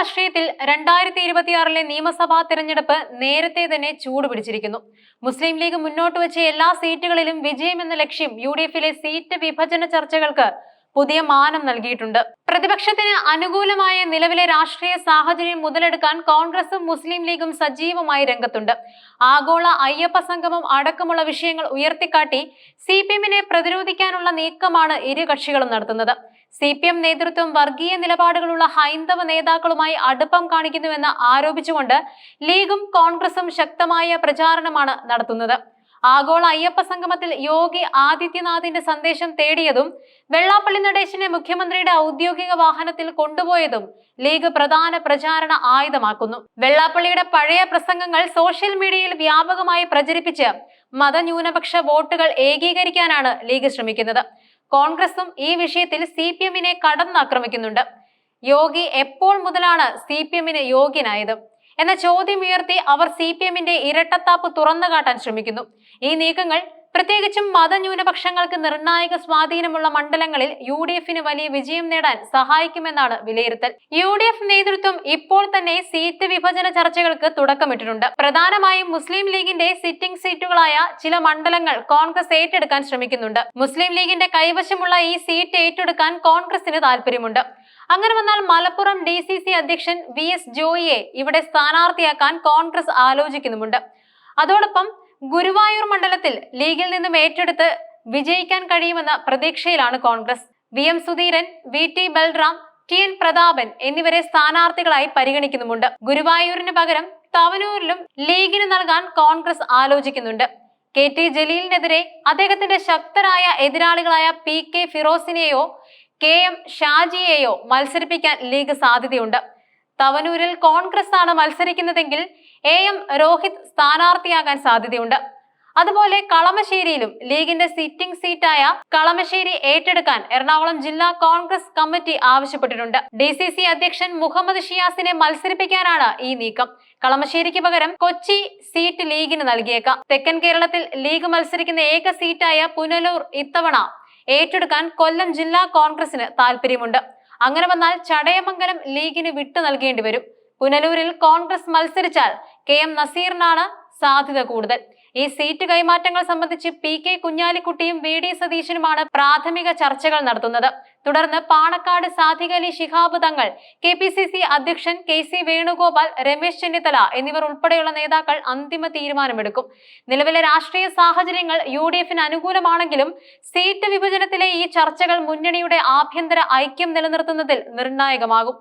രാഷ്ട്രീയത്തിൽ രണ്ടായിരത്തി ഇരുപത്തിയാറിലെ നിയമസഭാ തിരഞ്ഞെടുപ്പ് നേരത്തെ തന്നെ ചൂടുപിടിച്ചിരിക്കുന്നു മുസ്ലിം ലീഗ് മുന്നോട്ട് വെച്ച എല്ലാ സീറ്റുകളിലും വിജയമെന്ന ലക്ഷ്യം യു ഡി എഫിലെ സീറ്റ് വിഭജന ചർച്ചകൾക്ക് പുതിയ മാനം നൽകിയിട്ടുണ്ട്. പ്രതിപക്ഷത്തിന് അനുകൂലമായ നിലവിലെ രാഷ്ട്രീയ സാഹചര്യം മുതലെടുക്കാൻ കോൺഗ്രസും മുസ്ലിം ലീഗും സജീവമായി രംഗത്തുണ്ട്. ആഗോള അയ്യപ്പ സംഗമം അടക്കമുള്ള വിഷയങ്ങൾ ഉയർത്തിക്കാട്ടി സി പി എമ്മിനെ പ്രതിരോധിക്കാനുള്ള നീക്കമാണ് ഇരു കക്ഷികളും നടത്തുന്നത്. സി പി എം നേതൃത്വം വർഗീയ നിലപാടുകളുള്ള ഹൈന്ദവ നേതാക്കളുമായി അടുപ്പം കാണിക്കുന്നുവെന്ന് ആരോപിച്ചുകൊണ്ട് ലീഗും കോൺഗ്രസും ശക്തമായ പ്രചാരണമാണ് നടത്തുന്നത്. ആഗോള അയ്യപ്പ സംഗമത്തിൽ യോഗി ആദിത്യനാഥിന്റെ സന്ദേശം തേടിയതും വെള്ളാപ്പള്ളി നടേശനെ മുഖ്യമന്ത്രിയുടെ ഔദ്യോഗിക വാഹനത്തിൽ കൊണ്ടുപോയതും ലീഗ് പ്രധാന പ്രചാരണ ആയുധമാക്കുന്നു. വെള്ളാപ്പള്ളിയുടെ പഴയ പ്രസംഗങ്ങൾ സോഷ്യൽ മീഡിയയിൽ വ്യാപകമായി പ്രചരിപ്പിച്ച് മതന്യൂനപക്ഷ വോട്ടുകൾ ഏകീകരിക്കാനാണ് ലീഗ് ശ്രമിക്കുന്നത്. കോൺഗ്രസും ഈ വിഷയത്തിൽ സി പി എമ്മിനെ കടന്നാക്രമിക്കുന്നുണ്ട്. യോഗി എപ്പോൾ മുതലാണ് സി പി എമ്മിന് യോഗ്യനായത്? എന്ന ചോദ്യം ഉയർത്തി അവർ സി പി എമ്മിന്റെ ഇരട്ടത്താപ്പ് തുറന്നു കാട്ടാൻ ശ്രമിക്കുന്നു. ഈ നീക്കങ്ങൾ പ്രത്യേകിച്ചും മതന്യൂനപക്ഷങ്ങൾക്ക് നിർണായക സ്വാധീനമുള്ള മണ്ഡലങ്ങളിൽ യു ഡി എഫിന് വലിയ വിജയം നേടാൻ സഹായിക്കുമെന്നാണ് വിലയിരുത്തൽ. യു ഡി എഫ് നേതൃത്വം ഇപ്പോൾ തന്നെ സീറ്റ് വിഭജന ചർച്ചകൾക്ക് തുടക്കമിട്ടിട്ടുണ്ട്. പ്രധാനമായും മുസ്ലിം ലീഗിന്റെ സിറ്റിംഗ് സീറ്റുകളായ ചില മണ്ഡലങ്ങൾ കോൺഗ്രസ് ഏറ്റെടുക്കാൻ ശ്രമിക്കുന്നുണ്ട്. മുസ്ലിം ലീഗിന്റെ കൈവശമുള്ള ഈ സീറ്റ് ഏറ്റെടുക്കാൻ കോൺഗ്രസിന് താല്പര്യമുണ്ട് അങ്ങനെ വന്നാൽ മലപ്പുറം ഡി സി സി അധ്യക്ഷൻ വി എസ് ജോയിയെ ഇവിടെ സ്ഥാനാർത്ഥിയാക്കാൻ കോൺഗ്രസ് ആലോചിക്കുന്നുമുണ്ട്. അതോടൊപ്പം ഗുരുവായൂർ മണ്ഡലത്തിൽ ലീഗിൽ നിന്നും ഏറ്റെടുത്ത് വിജയിക്കാൻ കഴിയുമെന്ന പ്രതീക്ഷയിലാണ് Congress. V. M. Sudheeran V. T. Balram T. N. Prathapan എന്നിവരെ സ്ഥാനാർത്ഥികളായി പരിഗണിക്കുന്നുമുണ്ട്. ഗുരുവായൂരിന് പകരം തവനൂരിലും ലീഗിന് നൽകാൻ കോൺഗ്രസ് ആലോചിക്കുന്നുണ്ട്. കെ. ടി. ജലീലിനെതിരെ അദ്ദേഹത്തിന്റെ ശക്തരായ എതിരാളികളായ പി. കെ. ഫിറോസിനെയോ കെ. എം. ഷാജിയെയോ മത്സരിപ്പിക്കാൻ ലീഗ് സാധ്യതയുണ്ട്. തവനൂരിൽ കോൺഗ്രസ് ആണ് മത്സരിക്കുന്നതെങ്കിൽ എ എം രോഹിത് സ്ഥാനാർത്ഥിയാകാൻ സാധ്യതയുണ്ട്. അതുപോലെ കളമശ്ശേരിയിലും ലീഗിന്റെ സിറ്റിംഗ് സീറ്റായ കളമശ്ശേരി ഏറ്റെടുക്കാൻ എറണാകുളം ജില്ലാ കോൺഗ്രസ് കമ്മിറ്റി ആവശ്യപ്പെട്ടിട്ടുണ്ട്. ഡി സി സി അധ്യക്ഷൻ മുഹമ്മദ് ഷിയാസിനെ മത്സരിപ്പിക്കാനാണ് ഈ നീക്കം. കളമശ്ശേരിക്ക് പകരം കൊച്ചി സീറ്റ് ലീഗിന് നൽകിയേക്കാം. തെക്കൻ കേരളത്തിൽ ലീഗ് മത്സരിക്കുന്ന ഏക സീറ്റായ പുനലൂർ ഇത്തവണ ഏറ്റെടുക്കാൻ കൊല്ലം ജില്ലാ കോൺഗ്രസിന് താല്പര്യമുണ്ട് അങ്ങനെ വന്നാൽ ചടയമംഗലം ലീഗിന് വിട്ടു നൽകേണ്ടി വരും. പുനലൂരിൽ കോൺഗ്രസ് മത്സരിച്ചാൽ കെ എം നസീറിനാണ് സാധ്യത കൂടുതൽ. ഈ സീറ്റ് കൈമാറ്റങ്ങൾ സംബന്ധിച്ച് പി കെ കുഞ്ഞാലിക്കുട്ടിയും വി ഡി സതീശനുമാണ് പ്രാഥമിക ചർച്ചകൾ നടത്തുന്നത്. തുടർന്ന് Panakkad Sadiq Ali Shihab Thangal K P C C അധ്യക്ഷൻ കെ സി വേണുഗോപാൽ രമേശ് ചെന്നിത്തല എന്നിവർ ഉൾപ്പെടെയുള്ള നേതാക്കൾ അന്തിമ തീരുമാനമെടുക്കും. നിലവിലെ രാഷ്ട്രീയ സാഹചര്യങ്ങൾ യു ഡി എഫിന് അനുകൂലമാണെങ്കിലും സീറ്റ് വിഭജനത്തിലെ ഈ ചർച്ചകൾ മുന്നണിയുടെ ആഭ്യന്തര ഐക്യം നിലനിർത്തുന്നതിൽ നിർണായകമാകും.